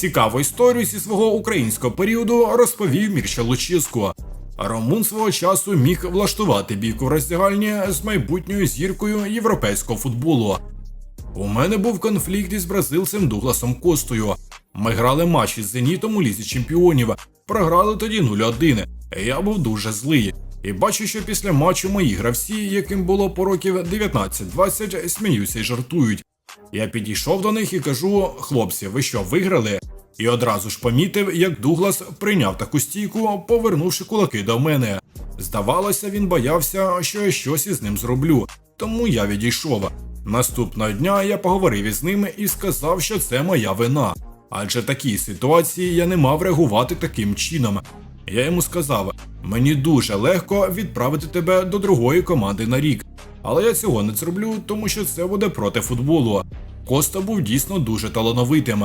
Цікаву історію зі свого українського періоду розповів Мірча Лучиско. Ромун свого часу міг влаштувати бійку в роздягальні з майбутньою зіркою європейського футболу. У мене був конфлікт із бразильцем Дугласом Костою. Ми грали матч із Зенітом у лізі чемпіонів, програли тоді 0-1. Я був дуже злий. І бачу, що після матчу мої гравці, яким було по років 19-20, сміються і жартують. Я підійшов до них і кажу: хлопці, ви що, виграли? І одразу ж помітив, як Дуглас прийняв таку стійку, повернувши кулаки до мене. Здавалося, він боявся, що я щось із ним зроблю, тому я відійшов. Наступного дня я поговорив із ним і сказав, що це моя вина. Адже такій ситуації я не мав реагувати таким чином. Я йому сказав: мені дуже легко відправити тебе до другої команди на рік, але я цього не зроблю, тому що це буде проти футболу. Коста був дійсно дуже талановитим.